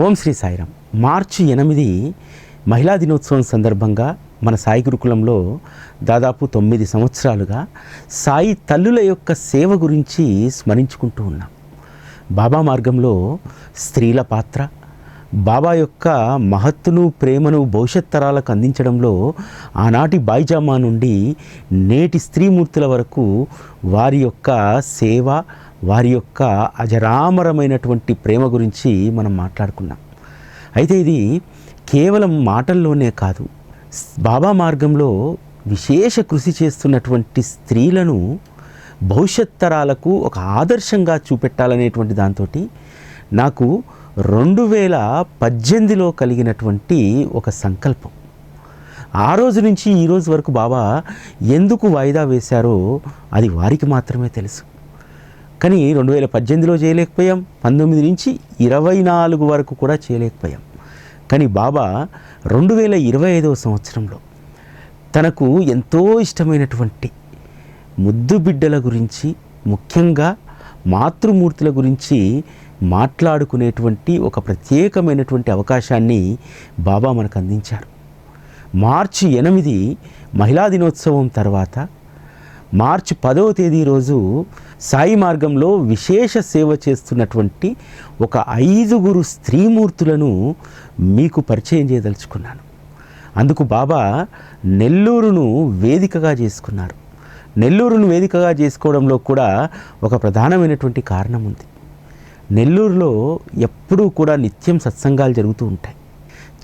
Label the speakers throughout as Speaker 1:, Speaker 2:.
Speaker 1: ఓం శ్రీ సాయిరామ్. మార్చి ఎనిమిది మహిళా దినోత్సవం సందర్భంగా మన సాయి గురుకులంలో దాదాపు తొమ్మిది సంవత్సరాలుగా సాయి తల్లుల యొక్క సేవ గురించి స్మరించుకుంటూ ఉన్నాం. బాబా మార్గంలో స్త్రీల పాత్ర బాబా యొక్క మహత్తును ప్రేమను భవిష్యత్ తరాలకు అందించడంలో ఆనాటి బాయిజామా నుండి నేటి స్త్రీమూర్తుల వరకు వారి యొక్క సేవ వారి యొక్క అజరామరమైనటువంటి ప్రేమ గురించి మనం మాట్లాడుకున్నాం. అయితే ఇది కేవలం మాటల్లోనే కాదు. బాబా మార్గంలో విశేష కృషి చేస్తున్నటువంటి స్త్రీలను భవిష్యత్ తరాలకు ఒక ఆదర్శంగా చూపెట్టాలనేటువంటి దాంతో నాకు రెండు వేల పద్దెనిమిదిలో కలిగినటువంటి ఒక సంకల్పం. ఆ రోజు నుంచి ఈరోజు వరకు బాబా ఎందుకు వాయిదా వేశారో అది వారికి మాత్రమే తెలుసు. కానీ రెండు వేల పద్దెనిమిదిలో చేయలేకపోయాం పంతొమ్మిది నుంచి ఇరవై నాలుగు వరకు కూడా చేయలేకపోయాం. కానీ బాబా రెండు వేల ఇరవై ఐదవ సంవత్సరంలో తనకు ఎంతో ఇష్టమైనటువంటి ముద్దు బిడ్డల గురించి ముఖ్యంగా మాతృమూర్తుల గురించి మాట్లాడుకునేటువంటి ఒక ప్రత్యేకమైనటువంటి అవకాశాన్ని బాబా మనకు అందించారు. మార్చి ఎనిమిది మహిళా దినోత్సవం తర్వాత మార్చి పదవ తేదీ రోజు సాయి మార్గంలో విశేష సేవ చేస్తున్నటువంటి ఒక ఐదుగురు స్త్రీమూర్తులను మీకు పరిచయం చేయదలుచుకున్నాను. అందుకు బాబా నెల్లూరును వేదికగా చేసుకున్నారు. నెల్లూరును వేదికగా చేసుకోవడంలో కూడా ఒక ప్రధానమైనటువంటి కారణం ఉంది. నెల్లూరులో ఎప్పుడూ కూడా నిత్యం సత్సంగాలు జరుగుతూ ఉంటాయి.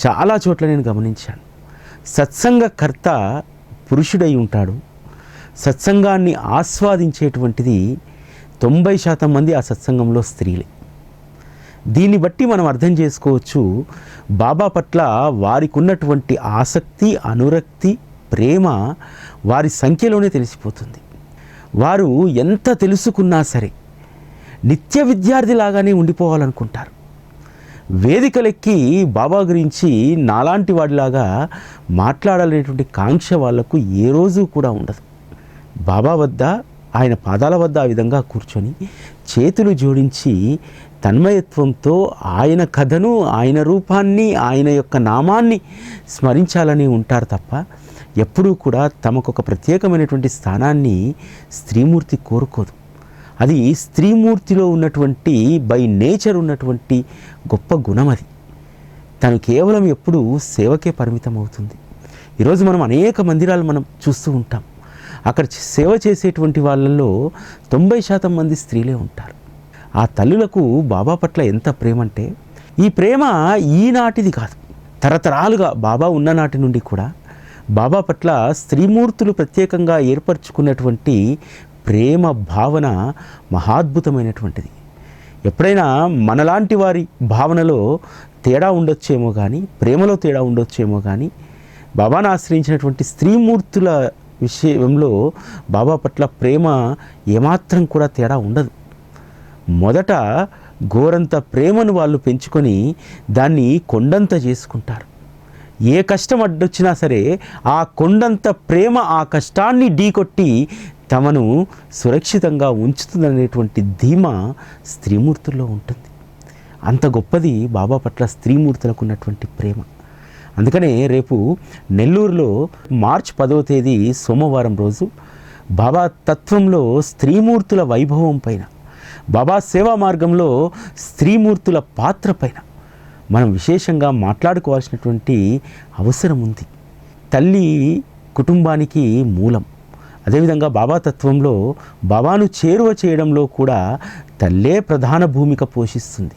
Speaker 1: చాలా చోట్ల నేను గమనించాను. సత్సంగకర్త పురుషుడై ఉంటాడు. సత్సంగాన్ని ఆస్వాదించేటువంటిది తొంభై శాతం మంది ఆ సత్సంగంలో స్త్రీలే. దీన్ని బట్టి మనం అర్థం చేసుకోవచ్చు బాబా పట్ల వారికి ఉన్నటువంటి ఆసక్తి అనురక్తి ప్రేమ వారి సంఖ్యలోనే తెలిసిపోతుంది. వారు ఎంత తెలుసుకున్నా సరే నిత్య విద్యార్థిలాగానే ఉండిపోవాలనుకుంటారు. వేదికలెక్కి బాబా గురించి నాలాంటి వాడిలాగా మాట్లాడాలనేటువంటి కాంక్ష వాళ్ళకు ఏ రోజు కూడా ఉండదు. బాబా వద్ద ఆయన పాదాల వద్ద ఆ విధంగా కూర్చొని చేతులు జోడించి తన్మయత్వంతో ఆయన కథను ఆయన రూపాన్ని ఆయన యొక్క నామాన్ని స్మరించాలని ఉంటారు తప్ప ఎప్పుడూ కూడా తమకు ఒక ప్రత్యేకమైనటువంటి స్థానాన్ని స్త్రీమూర్తి కోరుకోదు. అది స్త్రీమూర్తిలో ఉన్నటువంటి బై నేచర్ ఉన్నటువంటి గొప్ప గుణం అది. తను కేవలం ఎప్పుడు సేవకే పరిమితం అవుతుంది ఈరోజు మనం అనేక మందిరాలు మనం చూస్తూ ఉంటాం. అక్కడ సేవ చేసేటువంటి వాళ్ళల్లో తొంభై శాతం మంది స్త్రీలే ఉంటారు. ఆ తల్లులకు బాబా పట్ల ఎంత ప్రేమ అంటే ఈ ప్రేమ ఈనాటిది కాదు. తరతరాలుగా బాబా ఉన్ననాటి నుండి కూడా బాబా పట్ల స్త్రీమూర్తులు ప్రత్యేకంగా ఏర్పరచుకున్నటువంటి ప్రేమ భావన మహాద్భుతమైనటువంటిది. ఎప్పుడైనా మనలాంటి వారి భావనలో తేడా ఉండొచ్చేమో కానీ ప్రేమలో తేడా ఉండొచ్చేమో కానీ బాబాను ఆశ్రయించినటువంటి స్త్రీమూర్తుల విషయంలో బాబా పట్ల ప్రేమ ఏమాత్రం కూడా తేడా ఉండదు. మొదట గోరంత ప్రేమను వాళ్ళు పెంచుకొని దాన్ని కొండంత చేసుకుంటారు. ఏ కష్టం అడ్డొచ్చినా సరే ఆ కొండంత ప్రేమ ఆ కష్టాన్ని ఢీకొట్టి తమను సురక్షితంగా ఉంచుతుందనేటువంటి ధీమా స్త్రీమూర్తుల్లో ఉంటుంది. అంత గొప్పది బాబా పట్ల స్త్రీమూర్తులకు ఉన్నటువంటి ప్రేమ. అందుకనే రేపు నెల్లూరులో మార్చ్ పదవ తేదీ సోమవారం రోజు బాబా తత్వంలో స్త్రీమూర్తుల వైభవం పైన బాబా సేవా మార్గంలో స్త్రీమూర్తుల పాత్ర పైన మనం విశేషంగా మాట్లాడుకోవాల్సినటువంటి అవసరం ఉంది. తల్లి కుటుంబానికి మూలం. అదేవిధంగా బాబా తత్వంలో బాబాను చేరువ చేయడంలో కూడా తల్లే ప్రధాన భూమిక పోషిస్తుంది.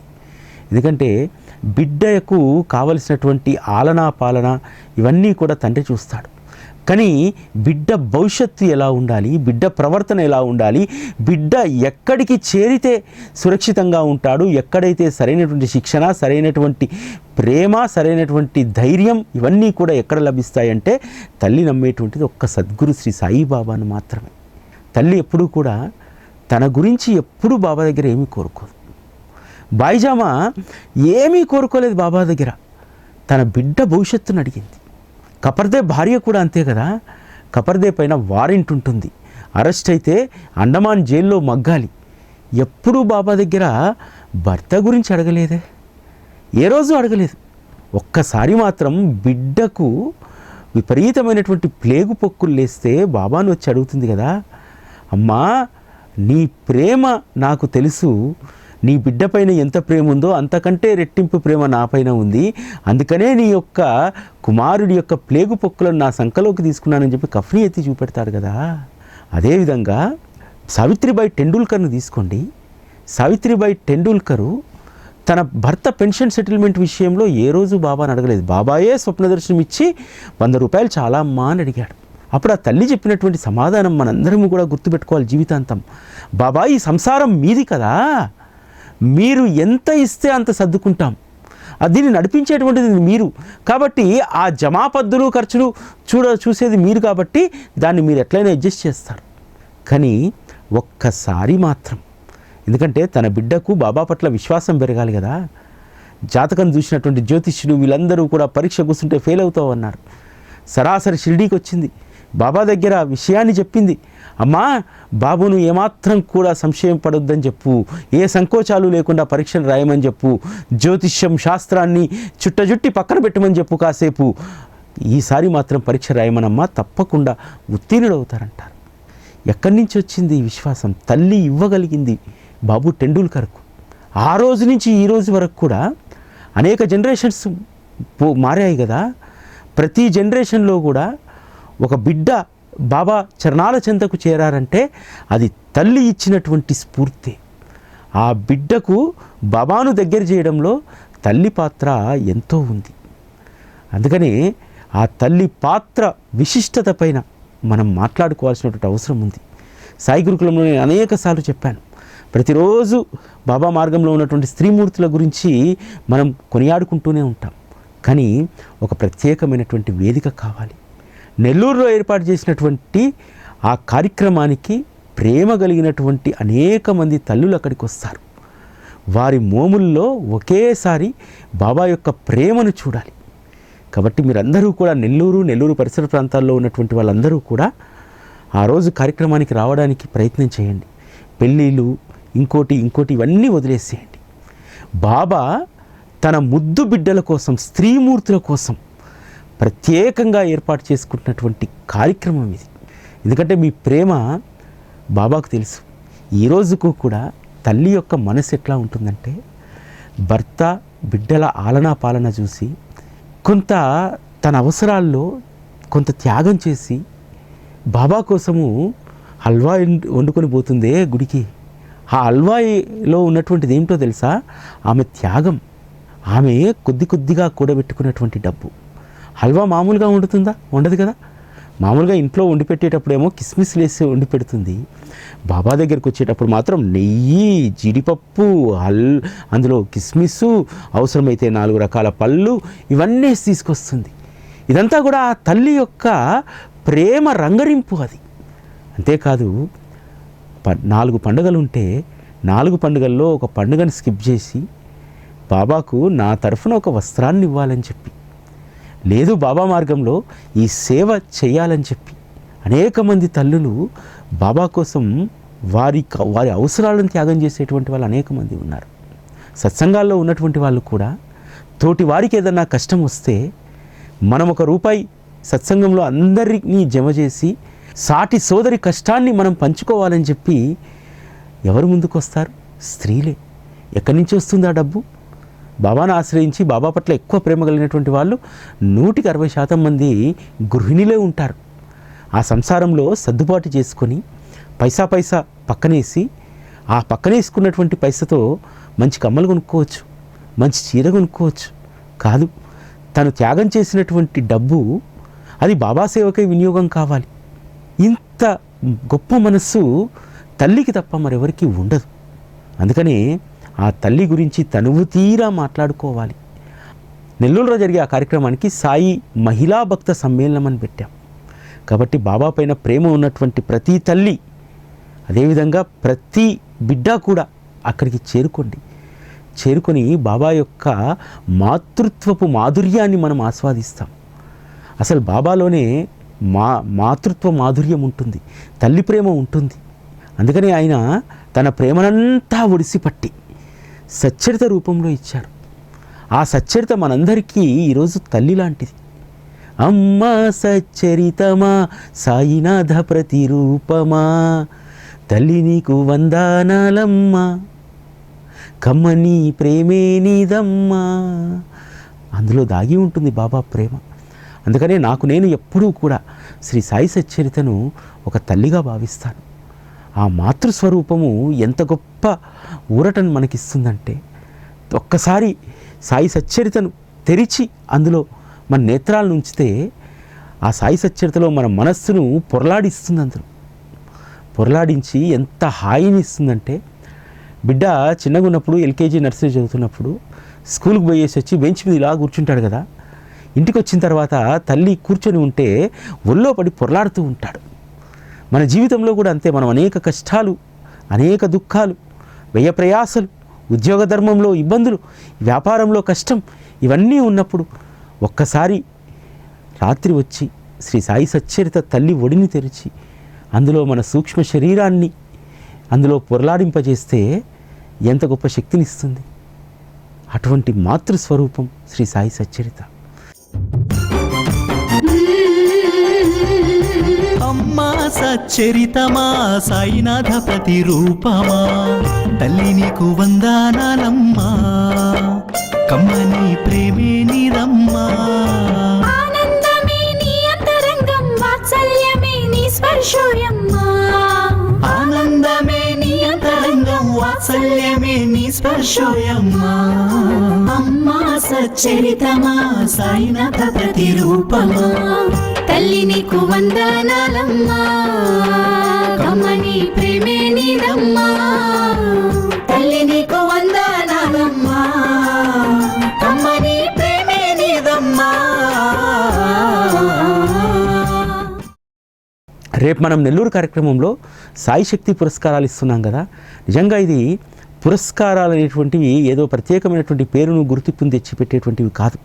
Speaker 1: ఎందుకంటే బిడ్డకు కావలసినటువంటి ఆలనా పాలన ఇవన్నీ కూడా తండ్రి చూస్తాడు. కానీ బిడ్డ భవిష్యత్తు ఎలా ఉండాలి? బిడ్డ ప్రవర్తన ఎలా ఉండాలి? బిడ్డ ఎక్కడికి చేరితే సురక్షితంగా ఉంటాడు? ఎక్కడైతే సరైనటువంటి శిక్షణ సరైనటువంటి ప్రేమ సరైనటువంటి ధైర్యం ఇవన్నీ కూడా ఎక్కడ లభిస్తాయంటే తల్లి నమ్మేటువంటిది ఒక్క సద్గురు శ్రీ సాయిబాబాను మాత్రమే. తల్లి ఎప్పుడూ కూడా తన గురించి ఎప్పుడూ బాబా దగ్గర ఏమీ కోరుకోదు. బాయిజామా ఏమీ కోరుకోలేదు బాబా దగ్గర. తన బిడ్డ భవిష్యత్తును అడిగింది. కపర్దే భార్య కూడా అంతే కదా? కపర్దే పైన వారెంట్ ఉంటుంది. అరెస్ట్ అయితే అండమాన్ జైల్లో మగ్గాలి. ఎప్పుడూ బాబా దగ్గర భర్త గురించి అడగలేదే. ఏ రోజు అడగలేదు. ఒక్కసారి మాత్రం బిడ్డకు విపరీతమైనటువంటి ప్లేగు పొక్కులు లేస్తే బాబాను వచ్చి అడుగుతుంది కదా? అమ్మా నీ ప్రేమ నాకు తెలుసు. నీ బిడ్డపైన ఎంత ప్రేమ ఉందో అంతకంటే రెట్టింపు ప్రేమ నాపైన ఉంది. అందుకనే నీ యొక్క కుమారుడి యొక్క ప్లేగు పొక్కులను నా సంఖలోకి తీసుకున్నానని చెప్పి కఫ్ని ఎత్తి చూపెడతాడు కదా. అదేవిధంగా సావిత్రిబాయి టెండూల్కర్ను తీసుకోండి. సావిత్రిబాయి టెండూల్కరు తన భర్త పెన్షన్ సెటిల్మెంట్ విషయంలో ఏ రోజు బాబాని అడగలేదు. బాబాయే స్వప్న దర్శనం ఇచ్చి వంద రూపాయలు చాలా అమ్మా అని అడిగాడు. అప్పుడు ఆ తల్లి చెప్పినటువంటి సమాధానం మనందరం కూడా గుర్తుపెట్టుకోవాలి జీవితాంతం. బాబా ఈ సంసారం మీది కదా. మీరు ఎంత ఇస్తే అంత సర్దుకుంటాం. దీన్ని నడిపించేటువంటిది మీరు. కాబట్టి ఆ జమాపద్దులు ఖర్చులు చూడ చూసేది మీరు కాబట్టి దాన్ని మీరు ఎట్లయినా అడ్జస్ట్ చేస్తారు. కానీ ఒక్కసారి మాత్రం. ఎందుకంటే తన బిడ్డకు బాబా పట్ల విశ్వాసం పెరగాలి కదా. జాతకం చూసినటువంటి జ్యోతిష్యుడు వీళ్ళందరూ కూడా పరీక్ష కూర్చుంటే ఫెయిల్ అవుతావు అన్నారు. సరాసరి షిరిడీకి వచ్చింది బాబా దగ్గర విషయాన్ని చెప్పింది. అమ్మా బాబును ఏమాత్రం కూడా సంశయం పడొద్దని చెప్పు. ఏ సంకోచాలు లేకుండా పరీక్షలు రాయమని చెప్పు. జ్యోతిష్యం శాస్త్రాన్ని చుట్టజుట్టి పక్కన పెట్టమని చెప్పు కాసేపు. ఈసారి మాత్రం పరీక్ష రాయమనమ్మా తప్పకుండా ఉత్తీర్ణుడవుతారంటారు. ఎక్కడి నుంచి వచ్చింది ఈ విశ్వాసం? తల్లి ఇవ్వగలిగింది బాబు టెండూల్కర్కు. ఆ రోజు నుంచి ఈ రోజు వరకు కూడా అనేక జనరేషన్స్ మారాయి కదా ప్రతి జనరేషన్లో కూడా ఒక బిడ్డ బాబా చరణాల చెంతకు చేరారంటే అది తల్లి ఇచ్చినటువంటి స్ఫూర్తి. ఆ బిడ్డకు బాబాను దగ్గర చేయడంలో తల్లి పాత్ర ఎంతో ఉంది. అందుకని ఆ తల్లి పాత్ర విశిష్టత పైన మనం మాట్లాడుకోవాల్సినటువంటి అవసరం ఉంది. సాయి గురుకులంలో నేను అనేక సార్లు చెప్పాను. ప్రతిరోజు బాబా మార్గంలో ఉన్నటువంటి స్త్రీమూర్తుల గురించి మనం కొనియాడుకుంటూనే ఉంటాం. కానీ ఒక ప్రత్యేకమైనటువంటి వేదిక కావాలి. నెల్లూరులో ఏర్పాటు చేసినటువంటి ఆ కార్యక్రమానికి ప్రేమ కలిగినటువంటి అనేక మంది తల్లులు అక్కడికి వస్తారు. వారి మోముల్లో ఒకేసారి బాబా యొక్క ప్రేమను చూడాలి. కాబట్టి మీరందరూ కూడా నెల్లూరు నెల్లూరు పరిసర ప్రాంతాల్లో ఉన్నటువంటి వాళ్ళందరూ కూడా ఆ రోజు కార్యక్రమానికి రావడానికి ప్రయత్నం చేయండి. పెళ్ళిళ్ళు ఇంకోటి ఇంకోటి ఇవన్నీ వదిలేసేయండి. బాబా తన ముద్దు బిడ్డల కోసం స్త్రీమూర్తుల కోసం ప్రత్యేకంగా ఏర్పాటు చేసుకుంటున్నటువంటి కార్యక్రమం ఇది. ఎందుకంటే మీ ప్రేమ బాబాకు తెలుసు. ఈ రోజుకు కూడా తల్లి యొక్క మనసు ఎట్లా ఉంటుందంటే భర్త బిడ్డల ఆలనా పాలన చూసి కొంత తన అవసరాల్లో కొంత త్యాగం చేసి బాబా కోసము హల్వా వండుకొని పోతుందే గుడికి. ఆ హల్వాయిలో ఉన్నటువంటిది ఏమిటో తెలుసా? ఆమె త్యాగం. ఆమె కొద్ది కొద్దిగా కూడబెట్టుకున్నటువంటి డబ్బు. హల్వా మామూలుగా వండుతుందా? వండదు కదా. మామూలుగా ఇంట్లో వండి పెట్టేటప్పుడేమో కిస్మిస్ లేసి వండి పెడుతుంది. బాబా దగ్గరికి వచ్చేటప్పుడు మాత్రం నెయ్యి జీడిపప్పు హల్ అందులో కిస్మిస్ అవసరమైతే నాలుగు రకాల పళ్ళు ఇవన్నీ తీసుకొస్తుంది. ఇదంతా కూడా ఆ తల్లి యొక్క ప్రేమ రంగరింపు అది. అంతేకాదు ప- నాలుగు పండుగలు ఉంటే నాలుగు పండుగల్లో ఒక పండుగను స్కిప్ చేసి బాబాకు నా తరఫున ఒక వస్త్రాన్ని ఇవ్వాలని చెప్పి. లేదు బాబా మార్గంలో ఈ సేవ చేయాలని చెప్పి అనేక మంది తల్లులు బాబా కోసం వారి వారి అవసరాలను త్యాగం చేసేటువంటి వాళ్ళు అనేక మంది ఉన్నారు. సత్సంగాల్లో ఉన్నటువంటి వాళ్ళు కూడా తోటి వారికి ఏదన్నా కష్టం వస్తే మనం ఒక రూపాయి సత్సంగంలో అందరినీ జమ చేసి సాటి సోదరి కష్టాన్ని మనం పంచుకోవాలని చెప్పి ఎవరు ముందుకు వస్తారు స్త్రీలే. ఎక్కడి నుంచి వస్తుంది ఆ డబ్బు? బాబాను ఆశ్రయించి బాబా పట్ల ఎక్కువ ప్రేమ కలిగినటువంటి వాళ్ళు నూటికి అరవై శాతం మంది గృహిణిలే ఉంటారు. ఆ సంసారంలో సర్దుబాటు చేసుకొని పైసా పైసా పక్కనేసి ఆ పక్కనేసుకున్నటువంటి పైసతో మంచి కమ్మలు కొనుక్కోవచ్చు మంచి చీర కొనుక్కోవచ్చు కాదు. తను త్యాగం చేసినటువంటి డబ్బు అది బాబా సేవకై వినియోగం కావాలి. ఇంత గొప్ప మనస్సు తల్లికి తప్ప మరెవరికి ఉండదు. అందుకనే ఆ తల్లి గురించి తనువు తీరా మాట్లాడుకోవాలి. నెల్లూరులో జరిగే ఆ కార్యక్రమానికి సాయి మహిళా భక్త సమ్మేళనం అని పెట్టాం. కాబట్టి బాబా పైన ప్రేమ ఉన్నటువంటి ప్రతి తల్లి అదేవిధంగా ప్రతి బిడ్డ కూడా అక్కడికి చేరుకోండి. చేరుకొని బాబా యొక్క మాతృత్వపు మాధుర్యాన్ని మనం ఆస్వాదిస్తాం. అసలు బాబాలోనే మా మాతృత్వ మాధుర్యం ఉంటుంది తల్లి ప్రేమ ఉంటుంది. అందుకని ఆయన తన ప్రేమనంతా ఒడిసిపట్టి సచ్చరిత రూపంలో ఇచ్చారు. ఆ సచ్చరిత మనందరికీ ఈరోజు తల్లి లాంటిది. అమ్మ సచ్చరితమా సాయినాథ ప్రతిరూపమా తల్లి నీకు వందానాలమ్మా కమ్మని ప్రేమే నీదమ్మా. అందులో దాగి ఉంటుంది బాబా ప్రేమ. అందుకనే నాకు నేను ఎప్పుడూ కూడా శ్రీ సాయి సచ్చరితను ఒక తల్లిగా భావిస్తాను. ఆ మాతృస్వరూపము ఎంత గొప్ప ఊరటను మనకిస్తుందంటే ఒక్కసారి సాయి సచ్చరితను తెరిచి అందులో మన నేత్రాలను ఉంచితే ఆ సాయి సచ్చరితలో మన మనస్సును పొరలాడిస్తుంది అందులో. పొరలాడించి ఎంత హాయిని ఇస్తుందంటే బిడ్డ చిన్నగా ఉన్నప్పుడు ఎల్కేజీ నర్సరీ చదువుతున్నప్పుడు స్కూల్కి పోయేసి వచ్చి బెంచ్ మీద ఇలా కూర్చుంటాడు కదా. ఇంటికి వచ్చిన తర్వాత తల్లి కూర్చొని ఉంటే ఒళ్ళో పడి పొరలాడుతూ ఉంటాడు. మన జీవితంలో కూడా అంతే. మనం అనేక కష్టాలు అనేక దుఃఖాలు వ్యయ ప్రయాసలు ఉద్యోగ ధర్మంలో ఇబ్బందులు వ్యాపారంలో కష్టం ఇవన్నీ ఉన్నప్పుడు ఒక్కసారి రాత్రి వచ్చి శ్రీ సాయి సచ్చరిత తల్లి ఒడిని తెరిచి అందులో మన సూక్ష్మ శరీరాన్ని అందులో పొరలాడింపజేస్తే ఎంత గొప్ప శక్తినిస్తుంది అటువంటి మాతృస్వరూపం శ్రీ సాయి సచ్చరిత.
Speaker 2: అమ్మా సచ్చరితమా సాయినాథ ప్రతిరూపమా? తల్లి నీకు వందానాలమ్మా. కమ్మని ప్రేమే నీదమ్మా
Speaker 3: స్పర్శోయమ్మా.
Speaker 2: అమ్మా సచ్చరితమా సాయినాథ ప్రతిరూపమా.
Speaker 3: తల్లి నీకు వందనాలమ్మా కమ్మని ప్రేమే నీదమ్మా. తల్లి నీకు వందనాలమ్మా కమ్మని ప్రేమే నీదమ్మా.
Speaker 1: రేపు మనం నెల్లూరు కార్యక్రమంలో సాయి శక్తి పురస్కారాలు ఇస్తున్నాం కదా. నిజంగా ఇది పురస్కారాలు అనేటువంటివి ఏదో ప్రత్యేకమైనటువంటి పేరును గుర్తింపును తెచ్చిపెట్టేటువంటివి కాదు.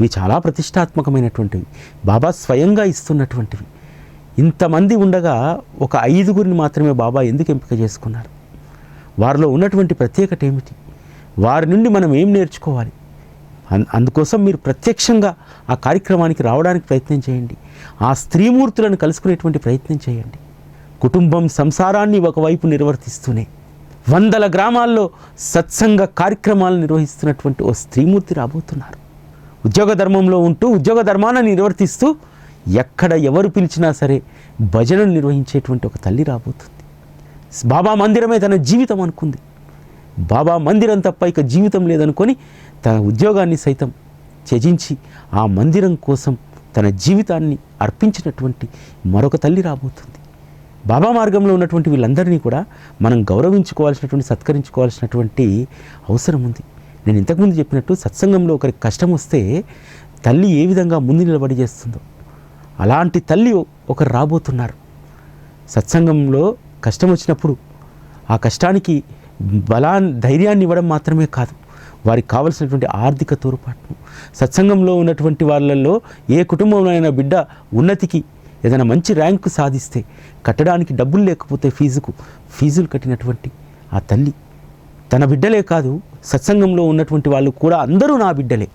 Speaker 1: ఇవి చాలా ప్రతిష్టాత్మకమైనటువంటివి. బాబా స్వయంగా ఇస్తున్నటువంటివి. ఇంతమంది ఉండగా ఒక ఐదుగురిని మాత్రమే బాబా ఎందుకు ఎంపిక చేసుకున్నారు? వారిలో ఉన్నటువంటి ప్రత్యేకత ఏమిటి? వారి నుండి మనం ఏం నేర్చుకోవాలి? అన్- అందుకోసం మీరు ప్రత్యక్షంగా ఆ కార్యక్రమానికి రావడానికి ప్రయత్నం చేయండి. ఆ స్త్రీమూర్తులను కలుసుకునేటువంటి ప్రయత్నం చేయండి. కుటుంబం సంసారాన్ని ఒకవైపు నిర్వర్తిస్తూనే వందల గ్రామాల్లో సత్సంగ కార్యక్రమాలు నిర్వహిస్తున్నటువంటి ఓ స్త్రీమూర్తి రాబోతున్నారు. ఉద్యోగ ధర్మంలో ఉంటూ ఉద్యోగ ధర్మాన్ని నిర్వర్తిస్తూ ఎక్కడ ఎవరు పిలిచినా సరే భజనలు నిర్వహించేటువంటి ఒక తల్లి రాబోతుంది. బాబా మందిరమే తన జీవితం అనుకుంది. బాబా మందిరం తప్ప ఇక జీవితం లేదనుకొని తన ఉద్యోగాన్ని సైతం త్యజించి ఆ మందిరం కోసం తన జీవితాన్ని అర్పించినటువంటి మరొక తల్లి రాబోతుంది. బాబా మార్గంలో ఉన్నటువంటి వీళ్ళందరినీ కూడా మనం గౌరవించుకోవాల్సినటువంటి సత్కరించుకోవాల్సినటువంటి అవసరం ఉంది. నేను ఇంతకుముందు చెప్పినట్టు సత్సంగంలో ఒకరికి కష్టం వస్తే తల్లి ఏ విధంగా ముందు నిలబడి చేస్తుందో అలాంటి తల్లి ఒకరు రాబోతున్నారు. సత్సంగంలో కష్టం వచ్చినప్పుడు ఆ కష్టానికి బలా ధైర్యాన్ని ఇవ్వడం మాత్రమే కాదు వారికి కావలసినటువంటి ఆర్థిక తోడ్పాటును. సత్సంగంలో ఉన్నటువంటి వాళ్ళల్లో ఏ కుటుంబంలో అయినా బిడ్డ ఉన్నతికి ఏదైనా మంచి ర్యాంకు సాధిస్తే కట్టడానికి డబ్బులు లేకపోతే ఫీజుకు ఫీజులు కట్టినటువంటి ఆ తల్లి తన బిడ్డలే కాదు సత్సంగంలో ఉన్నటువంటి వాళ్ళు కూడా అందరూ నా బిడ్డలే.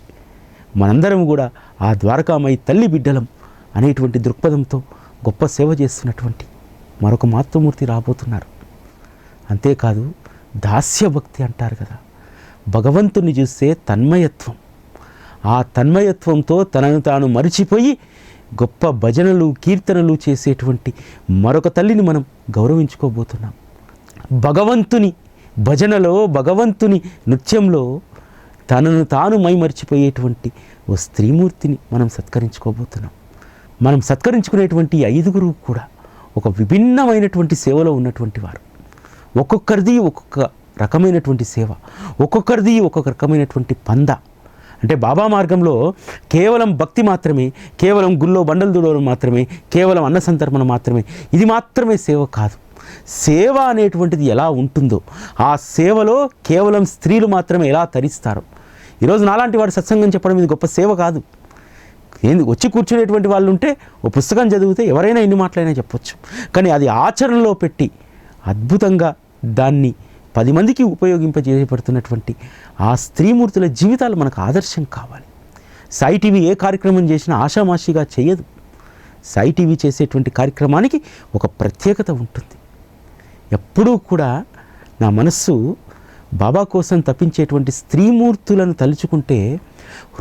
Speaker 1: మనందరం కూడా ఆ ద్వారకామై తల్లి బిడ్డలం అనేటువంటి దృక్పథంతో గొప్ప సేవ చేస్తున్నటువంటి మరొక మాతృమూర్తి రాబోతున్నారు. అంతేకాదు దాస్య భక్తి అంటారు కదా భగవంతుని చూస్తే తన్మయత్వం. ఆ తన్మయత్వంతో తనను తాను మరిచిపోయి గొప్ప భజనలు కీర్తనలు చేసేటువంటి మరొక తల్లిని మనం గౌరవించుకోబోతున్నాం. భగవంతుని భజనలో భగవంతుని నృత్యంలో తనను తాను మైమరిచిపోయేటువంటి ఓ స్త్రీమూర్తిని మనం సత్కరించుకోబోతున్నాం. మనం సత్కరించుకునేటువంటి ఐదుగురు కూడా ఒక విభిన్నమైనటువంటి సేవలో ఉన్నటువంటి వారు. ఒక్కొక్కరిది ఒక్కొక్క రకమైనటువంటి సేవ ఒక్కొక్కరిది ఒక్కొక్క రకమైనటువంటి పంద. అంటే బాబా మార్గంలో కేవలం భక్తి మాత్రమే కేవలం గుళ్ళో బండలు దుడవడం మాత్రమే కేవలం అన్న సంతర్పణ మాత్రమే. ఇది మాత్రమే సేవ కాదు. సేవ అనేటువంటిది ఎలా ఉంటుందో ఆ సేవలో కేవలం స్త్రీలు మాత్రమే ఎలా తరిస్తారు? ఈరోజు నాలాంటి వాడు సత్సంగం చెప్పడం ఇది గొప్ప సేవ కాదు. ఏంది వచ్చి కూర్చునేటువంటి వాళ్ళు ఉంటే ఓ పుస్తకం చదివితే ఎవరైనా ఎన్ని మాటలైనా చెప్పొచ్చు. కానీ అది ఆచరణలో పెట్టి అద్భుతంగా దాన్ని పది మందికి ఉపయోగింపజేయబడుతున్నటువంటి ఆ స్త్రీమూర్తుల జీవితాలు మనకు ఆదర్శం కావాలి. సాయి టీవీ ఏ కార్యక్రమం చేసినా ఆషామాషిగా చేయదు. సాయి టీవీ చేసేటువంటి కార్యక్రమానికి ఒక ప్రత్యేకత ఉంటుంది. ఎప్పుడూ కూడా నా మనస్సు బాబా కోసం తప్పించేటువంటి స్త్రీమూర్తులను తలుచుకుంటే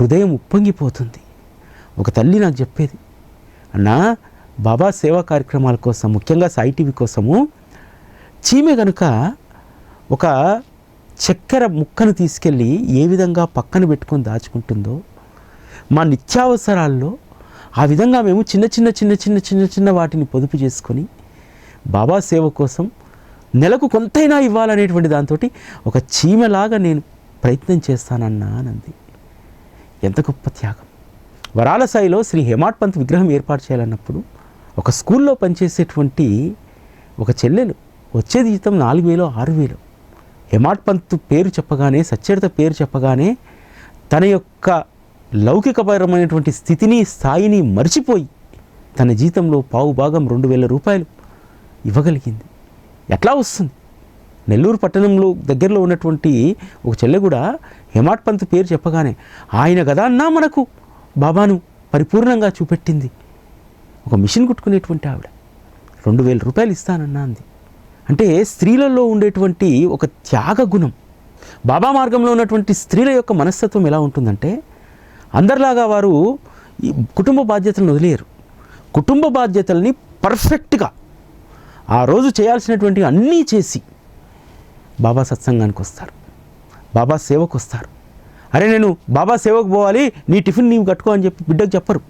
Speaker 1: హృదయం ఉప్పొంగిపోతుంది. ఒక తల్లి నాకు చెప్పేది అన్నా బాబా సేవా కార్యక్రమాల కోసం ముఖ్యంగా సాయి టీవీ కోసము చీమె కనుక ఒక చక్కెర ముక్కను తీసుకెళ్ళి ఏ విధంగా పక్కన పెట్టుకొని దాచుకుంటుందో మా నిత్యావసరాల్లో ఆ విధంగా మేము చిన్న చిన్న చిన్న చిన్న చిన్న చిన్న వాటిని పొదుపు చేసుకొని బాబా సేవ కోసం నెలకు కొంతైనా ఇవ్వాలనేటువంటి దాంతో ఒక చీమలాగా నేను ప్రయత్నం చేస్తానన్నా అనంది ఎంత గొప్ప త్యాగం. వరాల సాయిలో శ్రీ హేమాడ్ పంత్ విగ్రహం ఏర్పాటు చేయాలన్నప్పుడు ఒక స్కూల్లో పనిచేసేటువంటి ఒక చెల్లెలు వచ్చే జీతం నాలుగు వేలు ఆరు వేలు. హేమాడ్ పంత్ పేరు చెప్పగానే సచ్చరిత పేరు చెప్పగానే తన యొక్క లౌకికపరమైనటువంటి స్థితిని స్థాయిని మర్చిపోయి తన జీతంలో పావు భాగం రెండు వేల రూపాయలు ఇవ్వగలిగింది. ఎట్లా వస్తుంది? నెల్లూరు పట్టణంలో దగ్గరలో ఉన్నటువంటి ఒక చెల్లె కూడా హేమాడ్ పంత్ పేరు చెప్పగానే ఆయన కదా అన్నా మనకు బాబాను పరిపూర్ణంగా చూపెట్టింది. ఒక మిషన్ కుట్టుకునేటువంటి ఆవిడ. రెండు వేల రూపాయలు ఇస్తానన్నా అంది. అంటే స్త్రీలలో ఉండేటువంటి ఒక త్యాగ గుణం బాబా మార్గంలో ఉన్నటువంటి స్త్రీల యొక్క మనస్తత్వం ఎలా ఉంటుందంటే అందరిలాగా వారు కుటుంబ బాధ్యతలను వదిలేరు కుటుంబ బాధ్యతల్ని పర్ఫెక్ట్గా ఆ రోజు చేయాల్సినటువంటి అన్నీ చేసి బాబా సత్సంగానికి వస్తారు. బాబా సేవకు వస్తారు. అరే నేను బాబా సేవకు పోవాలి నీ టిఫిన్ నీవు కట్టుకో అని చెప్పి బిడ్డకు చెప్పరు.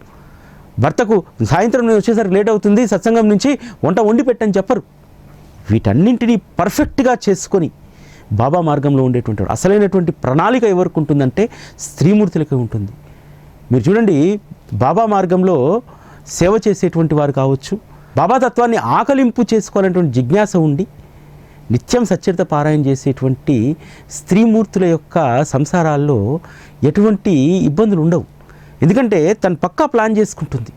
Speaker 1: భర్తకు సాయంత్రం నేను వచ్చేసరికి లేట్ అవుతుంది సత్సంగం నుంచి వంట వండి పెట్టని చెప్పరు. వీటన్నింటినీ పర్ఫెక్ట్గా చేసుకొని బాబా మార్గంలో ఉండేటువంటి అసలైనటువంటి ప్రణాళిక ఎవరికి ఉంటుందంటే స్త్రీమూర్తులకే ఉంటుంది. మీరు చూడండి బాబా మార్గంలో సేవ చేసేటువంటి వారు కావచ్చు బాబా తత్వాన్ని ఆకలింపు చేసుకోవాలనేటువంటి జిజ్ఞాస ఉండి నిత్యం సచ్చరిత పారాయణ చేసేటువంటి స్త్రీమూర్తుల యొక్క సంసారాల్లో ఎటువంటి ఇబ్బందులు ఉండవు. ఎందుకంటే తను పక్కా ప్లాన్ చేసుకుంటుంది.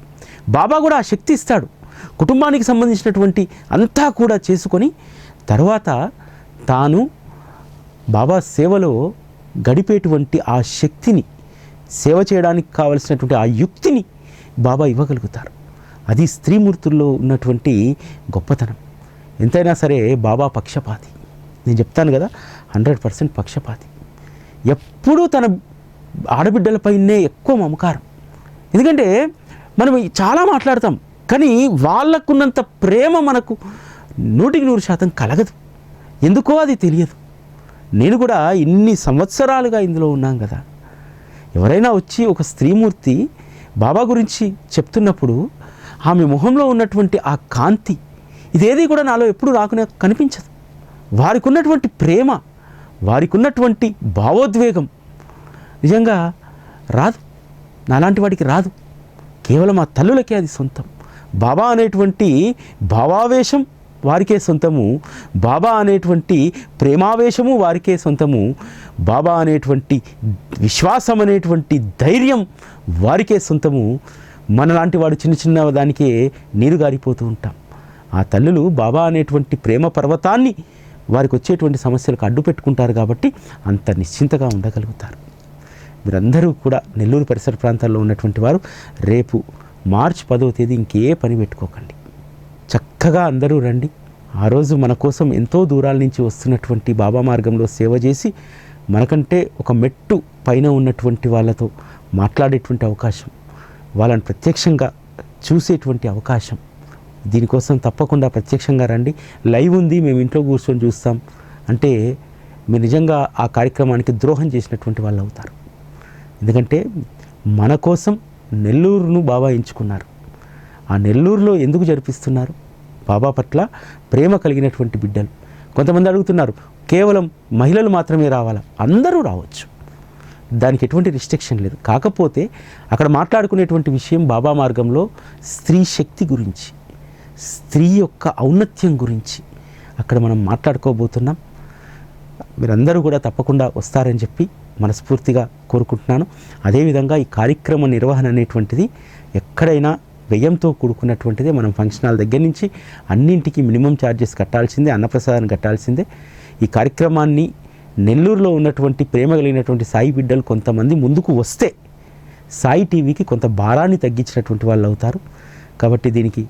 Speaker 1: బాబా కూడా ఆ శక్తి ఇస్తాడు. కుటుంబానికి సంబంధించినటువంటి అంతా కూడా చేసుకొని తర్వాత తాను బాబా సేవలో గడిపేటువంటి ఆ శక్తిని సేవ చేయడానికి కావలసినటువంటి ఆ యుక్తిని బాబా ఇవ్వగలుగుతారు. అది స్త్రీమూర్తుల్లో ఉన్నటువంటి గొప్పతనం. ఎంతైనా సరే బాబా పక్షపాతి. నేను చెప్తాను కదా హండ్రెడ్ పర్సెంట్ పక్షపాతి. ఎప్పుడూ తన ఆడబిడ్డలపైనే ఎక్కువ మమకారం. ఎందుకంటే మనం చాలా మాట్లాడతాం కానీ వాళ్ళకున్నంత ప్రేమ మనకు నూటికి నూరు శాతం కలగదు. ఎందుకో అది తెలియదు. నేను కూడా ఇన్ని సంవత్సరాలుగా ఇందులో ఉన్నాం కదా. ఎవరైనా వచ్చి ఒక స్త్రీమూర్తి బాబా గురించి చెప్తున్నప్పుడు ఆమె మొహంలో ఉన్నటువంటి ఆ కాంతి ఇదేది కూడా నాలో ఎప్పుడు రాకునే కనిపించదు. వారికి ఉన్నటువంటి ప్రేమ వారికి ఉన్నటువంటి భావోద్వేగం నిజంగా రాదు. నాలాంటి వాడికి రాదు. కేవలం ఆ తల్లులకే అది సొంతం. బాబా అనేటువంటి భావావేశం వారికే సొంతము బాబా అనేటువంటి ప్రేమావేశము వారికే సొంతము బాబా అనేటువంటి విశ్వాసం అనేటువంటి ధైర్యం వారికే సొంతము. మనలాంటి వాడు చిన్న చిన్న దానికే నీరు గారిపోతూ ఉంటాం. ఆ తల్లులు బాబా అనేటువంటి ప్రేమ పర్వతాన్ని వారికి వచ్చేటువంటి సమస్యలకు అడ్డు పెట్టుకుంటారు కాబట్టి అంత నిశ్చింతగా ఉండగలుగుతారు. మీరందరూ కూడా నెల్లూరు పరిసర ప్రాంతాల్లో ఉన్నటువంటి వారు రేపు మార్చి పదవ తేదీ ఇంకే పని పెట్టుకోకండి. చక్కగా అందరూ రండి. ఆ రోజు మన కోసం ఎంతో దూరాల నుంచి వస్తున్నటువంటి బాబా మార్గంలో సేవ చేసి మనకంటే ఒక మెట్టు పైన ఉన్నటువంటి వాళ్ళతో మాట్లాడేటువంటి అవకాశం వాళ్ళని ప్రత్యక్షంగా చూసేటువంటి అవకాశం. దీనికోసం తప్పకుండా ప్రత్యక్షంగా రండి. లైవ్ ఉంది మేము ఇంట్లో కూర్చొని చూస్తాం. అంటే మీరు నిజంగా ఆ కార్యక్రమానికి ద్రోహం చేసినటువంటి వాళ్ళు అవుతారు ఎందుకంటే మన కోసం నెల్లూరును బాబా ఎంచుకున్నారు. ఆ నెల్లూరులో ఎందుకు జరిపిస్తున్నారు? బాబా పట్ల ప్రేమ కలిగినటువంటి బిడ్డలు. కొంతమంది అడుగుతున్నారు కేవలం మహిళలు మాత్రమే రావాలా? అందరూ రావచ్చు. దానికి ఎటువంటి రిస్ట్రిక్షన్ లేదు. కాకపోతే అక్కడ మాట్లాడుకునేటువంటి విషయం బాబా మార్గంలో స్త్రీ శక్తి గురించి స్త్రీ యొక్క ఔన్నత్యం గురించి అక్కడ మనం మాట్లాడుకోబోతున్నాం. మీరందరూ కూడా తప్పకుండా వస్తారని చెప్పి మనస్ఫూర్తిగా కోరుకుంటున్నాను. అదేవిధంగా ఈ కార్యక్రమ నిర్వహణ అనేటువంటిది ఎక్కడైనా వ్యయంతో కూడుకున్నటువంటిదే మనం ఫంక్షన్ హాల్ దగ్గర నుంచి అన్నింటికి మినిమం ఛార్జెస్ కట్టాల్సిందే అన్నప్రసాదాన్ని కట్టాల్సిందే. ఈ కార్యక్రమాన్ని నెల్లూరులో ఉన్నటువంటి ప్రేమ కలిగినటువంటి సాయి బిడ్డలు కొంతమంది ముందుకు వస్తే సాయి టీవీకి కొంత భారాన్ని తగ్గించినటువంటి వాళ్ళు అవుతారు. కాబట్టి దీనికి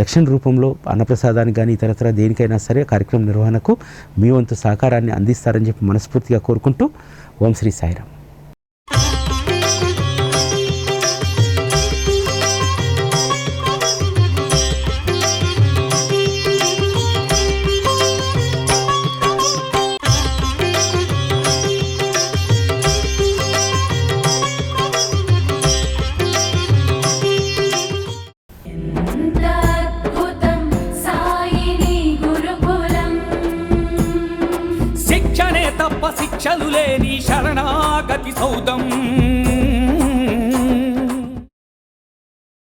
Speaker 1: దక్షిణ రూపంలో అన్నప్రసాదానికి కానీ ఇతరతర దేనికైనా సరే కార్యక్రమం నిర్వహణకు మీ వంతు సహకారాన్ని అందిస్తారని చెప్పి మనస్ఫూర్తిగా కోరుకుంటూ ఓం శ్రీ సాయిరామ్.
Speaker 4: శిక్షణే